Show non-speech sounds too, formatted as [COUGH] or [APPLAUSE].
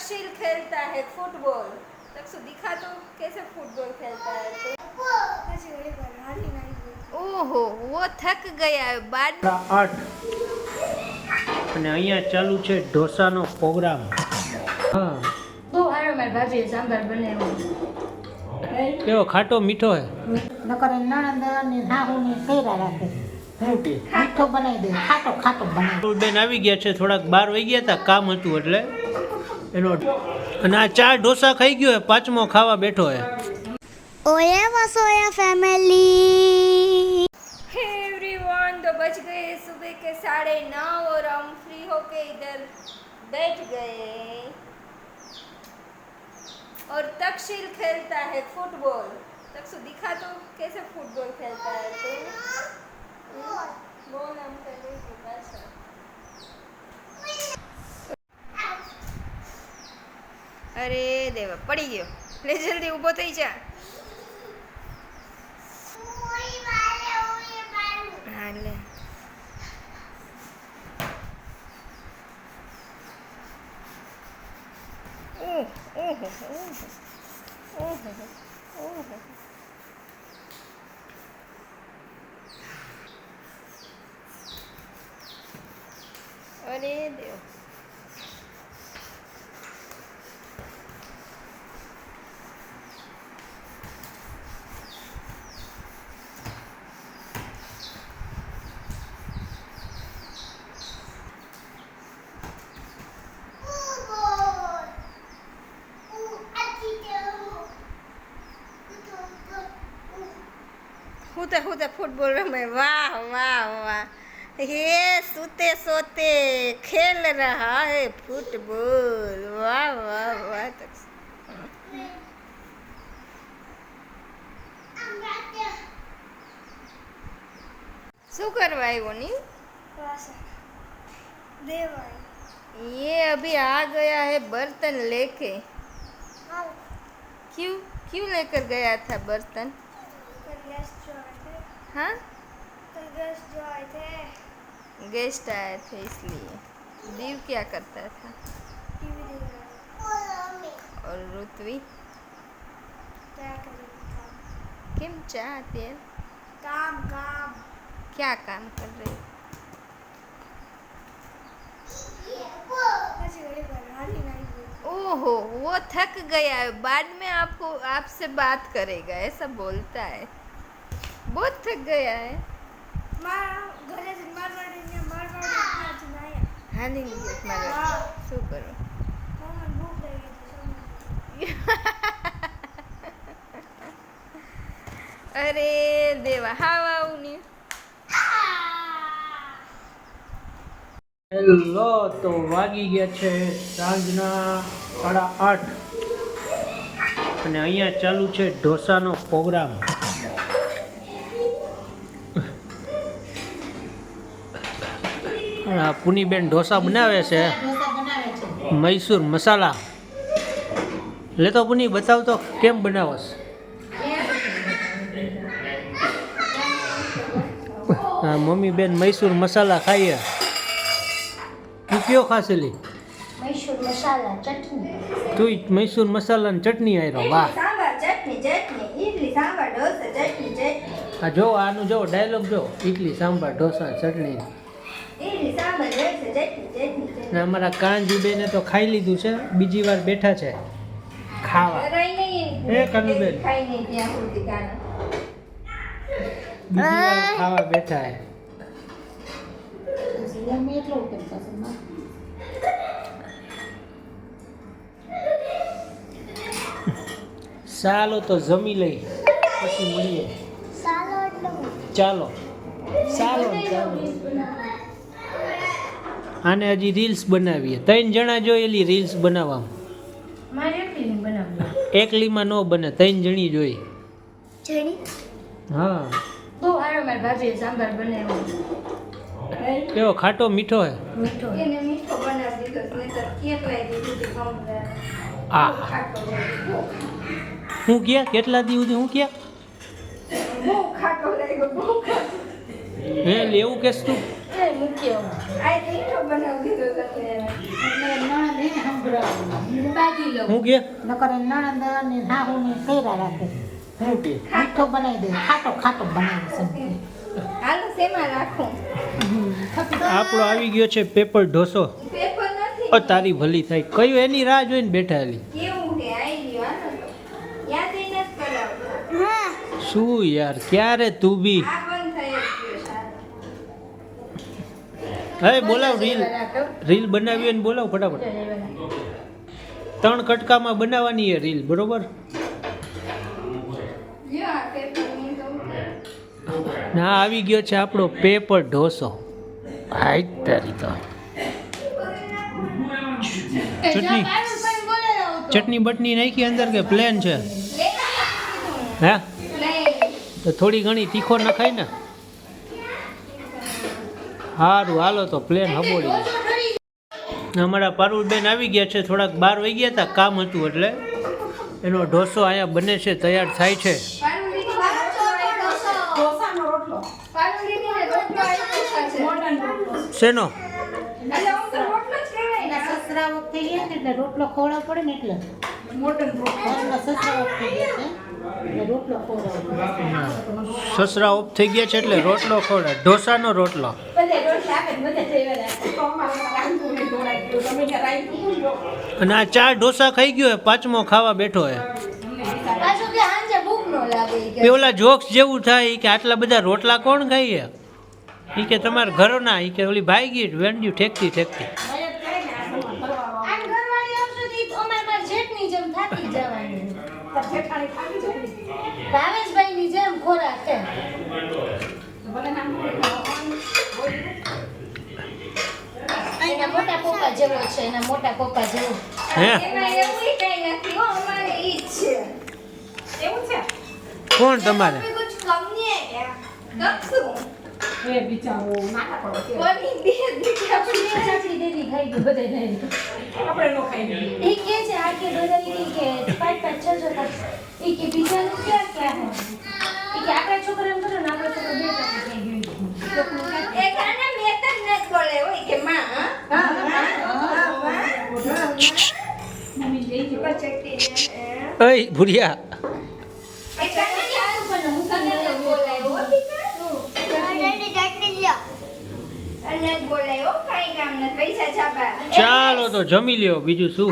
तक्षशिल खेलता है फुटबॉल तक्षु दिखा तो कैसे फुटबॉल खेलता है तो પછી ઘડી વાર હારી નાઈ ગઈ ओहो वो थक गया है बाद સાડા આઠ અને અહીંયા ચાલુ છે ઢોસાનો પ્રોગ્રામ હા બહુ સારો મારી ભાભીએ સાંભાર બનાવ્યો કેવો ખાટો મીઠો હે નકર નણંદ ને હાહુ ને કર્યા રાખે મીઠો બનાવી દે ખાટો ખાટો બનાવી બેન આવી ગયા છે થોડાક બહાર વહી ગયા હતા કામ હતું એટલે એનો અને આ ચાર ઢોસા ખાઈ ગયો હે પાંચમો ખાવા બેઠો હે ઓયા વસોયા ફેમિલી हे एवरीवन तो बज गए सुबह के साढ़े नौ और हम फ्री होके इधर बैठ गए और तक्षशिल खेलता है फुटबॉल तक्षु दिखा तो कैसे फुटबॉल खेलता है तो हम्म, बोल हम कर અરે દેવા, પડી ગયો. લે, જલ્દી ઊભો થઈ જા. હા, લે. ઓહ, ઓહો ઓહો ઓહો ઓહો અરે દેવ. होते होते फुटबॉल में वाह वाह वाह। हे सुते सोते खेल रहा है फुटबॉल। वाह वाह वाह शू करवाए बोनी ये अभी आ गया है बर्तन लेके क्यों क्यों लेकर गया था बर्तन हाँ? तो गेस्ट जो आए थे। गेस्ट आए थे इसलिए। दीव क्या करता था? और ऋतवी? किम। चाहते काम काम। क्या काम कर रहे? ओहो वो थक गया है। बाद में आपको आपसे बात करेगा ऐसा बोलता है। બહુ થક ગયા હે? શું કરો? [LAUGHS] અરે દેવા હાવ આવું ને. હેલો તો વાગી ગયા છે સાંજના સાડા આઠ. અને અહીંયા ચાલુ છે ઢોસાનો પ્રોગ્રામ. પુનીબેન ઢોસા બનાવે છે. મૈસૂર મસાલા. લે તો પુની બતાવ તો કેમ બનાવસ હા મમ્મી બેન મૈસૂર મસાલા ખાઈએ. તું કયો ખાસેલી તું મૈસૂર મસાલા ચટણી. આવ્યો વાહ. આ જો આનું જો ડાયલોગ જો. ઇડલી સાંભાર ઢોસા ચટણી. ને અમારા કાંજુબેને તો ખાઈ લીધું છે. બીજી વાર બેઠા છે. ખાવા. એ કનુબેન. ખાઈ નહીં ત્યાં સુધી ગાના બીજી વાર ખાવા બેઠા હે ચાલો તો જમી લઈ. પછી મળીએ. ચાલો. ચાલો. ચાલો આને હજી રીલ્સ બનાવીએ. ત્રણ જણા જોયેલી રીલ્સ બનાવવામાં મારે એકલી બનાવ્યું એકલીમાં ન બને ત્રણ જણી જોઈ હા. કેવો ખાટો મીઠો હે? આ. હું ક્યાં? કેટલા દી સુધી હું ક્યાં? હે લેવું કેસ તું. મૂક્યો. આ મીઠો બનાવી દીધો તમને એટલે નણંદ એને સંભળાવ્યું. લઉં. હું કે? નકર નણંદ ને હાહુ ને કર્યા રાખે. હું કે મીઠો બનાવી દે. ખાટો ખાટો બનાવે છે હાલો શેમાં રાખું? આપણો આવી ગયો છે પેપર ઢોસો. પેપર નથી. તારી ભલી થાય. કયું એની રાહ જોઈને બેઠા કેવું ગયો યાદ નથી કરાવતા. શું યાર ક્યારે તું બી? સારું હે બોલાવ, રીલ. રીલ બનાવી અને બોલાવ ફટાફટ. ત્રણ કટકામાં બનાવવાની એ રીલ, બરોબર? ના, આવી ગયો છે આપણો પેપર ઢોસો. હાઈ તારી તો. ચટણી. ચટણી બટની નાખી અંદર કે પ્લેન છે? હે? તો થોડી ઘણી તીખો નખાય ને. સારું હાલો તો પ્લેન હબોડી. અમારા પારુલબેન આવી ગયા છે થોડાક બહાર વહી ગયા હતા કામ હતું એટલે. એનો ઢોસો અહીંયા બને છે તૈયાર થાય છે. શેનો? રોટલો ખવડાવ પડે ને એટલે. એના સસરા વખતે સસરા ઓફ થઈ ગયા છે એટલે રોટલો ખોડે ઢોસાનો રોટલો. અને આ ચાર ઢોસા ખાઈ ગયો પાંચમો ખાવા બેઠો હે ઓલા જોક્સ જેવું થાય કે આટલા બધા રોટલા કોણ ખાઈએ? એ કે તમારા ઘરોના એ કે ઓલી ભાઈ ગઈ વેન્ડ્યું ઠેકતી ઠેકતી આમ ઘરવાળી આવશે તો ઈ તો અમારે બાર જેઠની જેમ થાકી જ જવાની ભાવેશભાઈની જેમ ખોરાક છે. એના મોટા પપ્પા જેવો છે એના મોટા પપ્પા જેવો. હે? એમાં એવું એ બિચારો નાટક કરો બોલી બે દીકરા પણ મેં ચાકરી દેતી ખાઈ ચાલો તો જમી લ્યો. બીજું શું?